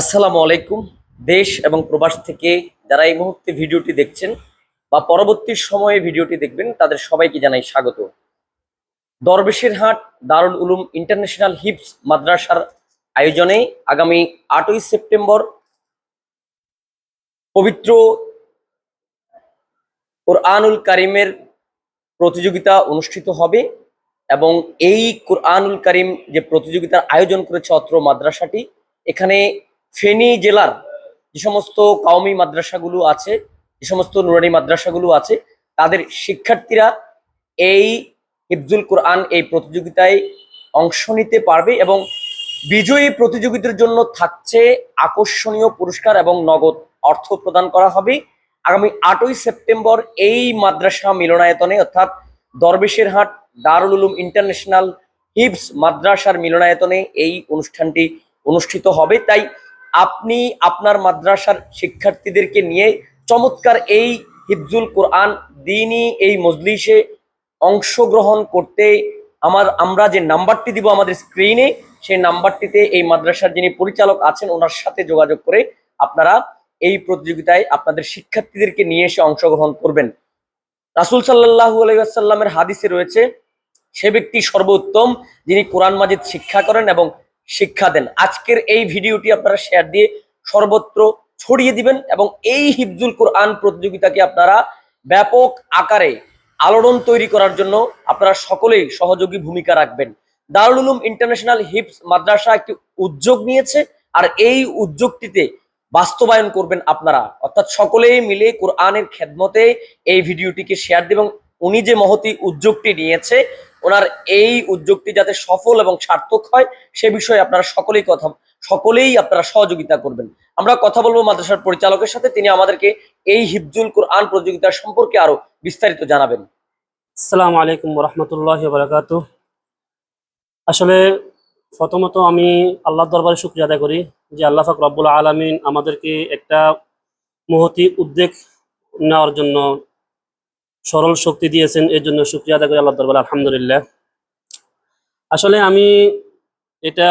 আসসালামু আলাইকুম। দেশ এবং প্রবাস থেকে যারা এই মুহূর্তে ভিডিওটি দেখছেন বা পরবর্তী সময়ে ভিডিওটি দেখবেন, তাদের সবাইকে জানাই স্বাগত। দরবেশের হাট দারুল উলুম ইন্টারন্যাশনাল হিপস মাদ্রাসার আয়োজনে আগামী আটই সেপ্টেম্বর পবিত্র কোরআনুল কারিমের প্রতিযোগিতা অনুষ্ঠিত হবে এবং এই কোরআনুল কারিম যে প্রতিযোগিতার আয়োজন করেছে অত্র মাদ্রাসাটি, এখানে ফেনী জেলার যে সমস্ত কাউমি মাদ্রাসাগুলো আছে, যে সমস্ত নুরানি মাদ্রাসাগুলো আছে, তাদের শিক্ষার্থীরা এই হিফজুল কোরআন এই প্রতিযোগিতায় অংশ নিতে পারবে এবং বিজয়ী প্রতিযোগিতার জন্য থাকছে আকর্ষণীয় পুরস্কার এবং নগদ অর্থ প্রদান করা হবে। আগামী আটই সেপ্টেম্বর এই মাদ্রাসা মিলনায়তনে অর্থাৎ দরবেশের হাট দারুল উলুম ইন্টারন্যাশনাল হিপস মাদ্রাসার মিলনায়তনে এই অনুষ্ঠানটি অনুষ্ঠিত হবে। তাই আপনি আপনার মাদ্রাসার শিক্ষার্থীদেরকে নিয়ে চমৎকার এই হিফজুল কোরআন দিনই এই মজলিসে অংশগ্রহণ করতে আমার, আমরা যে নাম্বারটি দিব আমাদের স্ক্রিনে সেই নাম্বারটিতে এই মাদ্রাসার যিনি পরিচালক আছেন, ওনার সাথে যোগাযোগ করে আপনারা এই প্রতিযোগিতায় আপনাদের শিক্ষার্থীদেরকে নিয়ে এসে অংশগ্রহণ করবেন। রাসুল সাল্লাহু আলাইসাল্লামের হাদিসে রয়েছে, সে ব্যক্তি সর্বোত্তম যিনি কোরআন মাজিদ শিক্ষা করেন এবং শিক্ষা দেন। আজকের এই ভিডিওটি আপনারা শেয়ার দিয়ে সর্বত্র ছড়িয়ে দিবেন এবং এই হিফজুল কোরআন প্রতিযোগিতাকে আপনারা ব্যাপক আকারে আলোড়ন তৈরি করার জন্য আপনারা সকলেই সহযোগী ভূমিকা রাখবেন। দারুল উলুম ইন্টারন্যাশনাল হিপস মাদ্রাসা একটি উদ্যোগ নিয়েছে আর এই উদ্যোগটিতে বাস্তবায়ন করবেন আপনারা। অর্থাৎ সকলেই মিলে কোরআনের খেদমতে এই ভিডিওটিকে শেয়ার দেবেন উনি যে মহতি উদ্যোগটি নিয়েছে ওনার এই উদ্যোগটি যাতে সফল এবং সার্থক হয়, সে বিষয়ে আপনারা সকলেই কথা, সকলেই আপনারা সহযোগিতা করবেন। আমরা কথা বলব মাদ্রাসার পরিচালকের সাথে, তিনি আমাদেরকে এই হিফজুল কোরআন প্রতিযোগিতা সম্পর্কে আরও বিস্তারিত জানাবেন। আসসালামু আলাইকুম রহমতুল্লাহ বারাকাত আসলে প্রথমত আমি আল্লাহর দরবারে শুক্রিয়া আদায় করি যে আল্লাহ ফাক রব্বুল আলমিন আমাদেরকে একটা মহতি উদ্যোগ নেওয়ার জন্য সরল শক্তি দিয়েছেন, এর জন্য শুক্রিয়া আদায় করি আল্লাহ দরবারে, আলহামদুলিল্লাহ। আসলে আমি এটা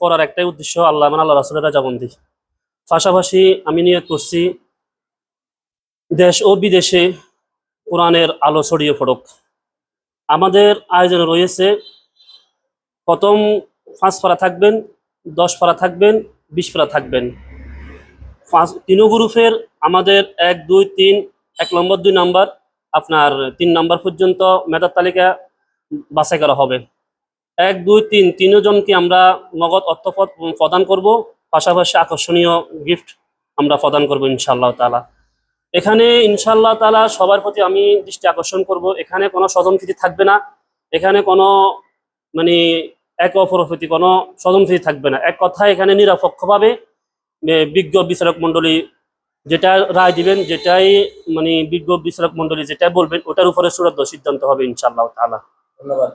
করার একটাই উদ্দেশ্য আল্লাহ মানে আল্লাহ রাসুলের রাজাবন্দি। পাশাপাশি আমি নিয়ত করছি, দেশ ও বিদেশে কোরআনের আলো ছড়িয়ে পড়ুক। আমাদের আয়োজনে রয়েছে, প্রথম পাঁচ পারা থাকবেন, দশ পারা থাকবেন, বিশ পারা থাকবেন। পাঁচ তিনও গ্রুপের আমাদের এক, দুই, তিন, এক নম্বর, দুই নাম্বার আপনার তিন নাম্বার পর্যন্ত মেধার তালিকা বাছাই করা হবে। এক, দুই, তিন, তিনজনকে আমরা নগদ অর্থ প্রদান করব। পাশাপাশি আকর্ষণীয় গিফট আমরা প্রদান করব ইনশাআল্লাহ তালা এখানে ইনশাল্লাহ তালা সবার প্রতি আমি দৃষ্টি আকর্ষণ করব। এখানে কোনো স্বজনপ্রীতি থাকবে না। এখানে কোনো মানে এক অপরের প্রতি কোনো স্বজনপ্রীতি থাকবে না। এক কথায় এখানে নিরপেক্ষভাবে বিজ্ঞ বিচারক মণ্ডলী যেটা রায় দিবেন যেটাই মানে বিজ্ঞ বিচারক মণ্ডলী যেটা বলবেন ওটার উপরে সুরদ্ধ সিদ্ধান্ত হবে ইনশাল্লাহ ধন্যবাদ।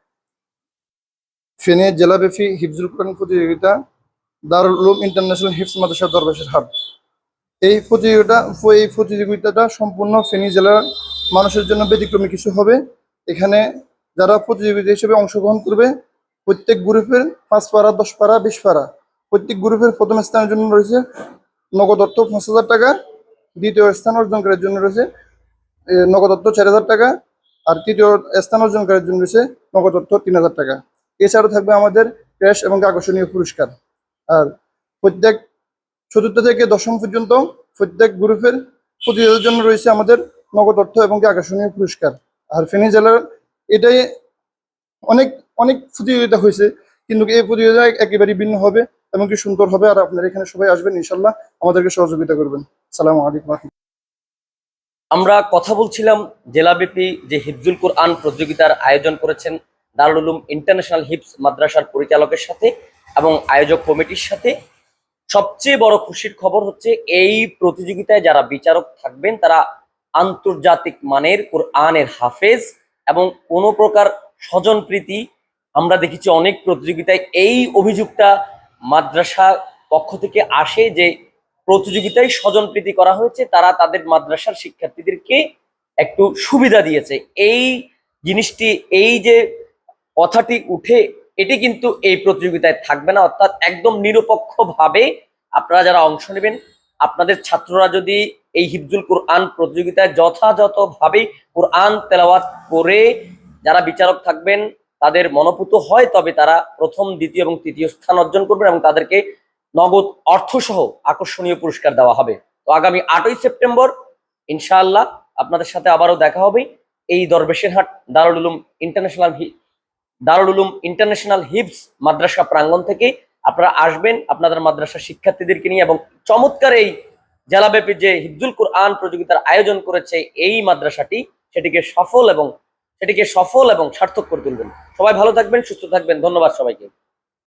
ফেনী জেলাব্যাপী হিফজুল কোরআন প্রতিযোগিতা দারুল উলুম ইন্টারন্যাশনাল হিফজ মাদ্রাসা দরবেশের হাট। এই প্রতিযোগিতা এই প্রতিযোগিতাটা সম্পূর্ণ ফেনী জেলার মানুষের জন্য ব্যতিক্রমী কিছু হবে। এখানে যারা প্রতিযোগিতা হিসেবে অংশগ্রহণ করবে প্রত্যেক গ্রুপের পাঁচ পারা দশ পারা বিশ পারা প্রত্যেক গ্রুপের প্রথম স্থানের জন্য রয়েছে নগদ অর্থ পাঁচ হাজার টাকা। দ্বিতীয় স্থান অর্জনকারীর জন্য রয়েছে এ, নগদ অর্থ চার হাজার টাকা আর তৃতীয় স্থান অর্জনকারীর জন্য রয়েছে নগদ অর্থ তিন হাজার টাকা। এছাড়াও থাকবে আমাদের ক্যাশ এবং আকর্ষণীয় পুরস্কার। আর প্রত্যেক চতুর্থ থেকে দশম পর্যন্ত প্রত্যেক গ্রুপের প্রতিযোগিতার জন্য রয়েছে আমাদের নগদ অর্থ এবং আকর্ষণীয় পুরস্কার। আর ফেনী জেলার এটাই অনেক অনেক প্রতিযোগিতা হয়েছে কিন্তু এই প্রতিযোগিতা একেবারেই ভিন্ন হবে এমনকি সুন্দর হবে আর আপনারা এখানে সবাই আসবেন ইনশাল্লাহ আমাদেরকে সহযোগিতা করবেন। আমরা কথা বলছিলাম জেলাব্যাপী যে হিফজুল কোরআন প্রতিযোগিতার আয়োজন করেছেন দারুল উলুম ইন্টারন্যাশনাল হিপস মাদ্রাসার পরিচালকের সাথে এবং আয়োজক কমিটির সাথে। সবচেয়ে বড় খুশির খবর হচ্ছে এই প্রতিযোগিতায় যারা বিচারক থাকবেন, তারা আন্তর্জাতিক মানের কোরআনের হাফেজ এবং কোনো প্রকার স্বজনপ্রীতি আমরা দেখেছি অনেক প্রতিযোগিতায় এই অভিযোগটা মাদ্রাসা পক্ষ থেকে আসে যে প্রতিযোগিতায় স্বজনপ্রীতি করা হয়েছে, তারা তাদের মাদ্রাসার শিক্ষার্থীদেরকে একটু সুবিধা দিয়েছে। এই জিনিসটি, এই যে কথাটি উঠে, এটি কিন্তু এই প্রতিযোগিতায় থাকবে না। অর্থাৎ একদম নিরপেক্ষভাবে আপনারা যারা অংশ নেবেন, আপনাদের ছাত্ররা যদি এই হিফজুল কোরআন প্রতিযোগিতায় যথাযথভাবে কোরআন তেলাওয়াত করে যারা বিচারক থাকবেন, তাদের মনোপুত হয়, তবে তারা প্রথম, দ্বিতীয় এবং তৃতীয় স্থান অর্জন করবেন এবং তাদেরকে নগদ অর্থসহ আকর্ষণীয় পুরস্কার দেওয়া হবে। তো আগামী আটই সেপ্টেম্বর, ইনশাআল্লাহ আপনাদের সাথে আবারও দেখা হবে এই দরবেশের হাট দারুল উলুম ইন্টারন্যাশনাল দারুল উলুম ইন্টারন্যাশনাল হিপস মাদ্রাসা প্রাঙ্গণ থেকে আপনারা আসবেন আপনাদের মাদ্রাসার শিক্ষার্থীদেরকে নিয়ে এবং চমৎকার এই জেলাব্যাপী যে হিফজুল কুরআন প্রতিযোগিতার আয়োজন করেছে এই মাদ্রাসাটি, সেটিকে সফল এবং, সেটিকে সফল এবং সার্থক করে তুলবেন। সবাই ভালো থাকবেন, সুস্থ থাকবেন, ধন্যবাদ সবাইকে।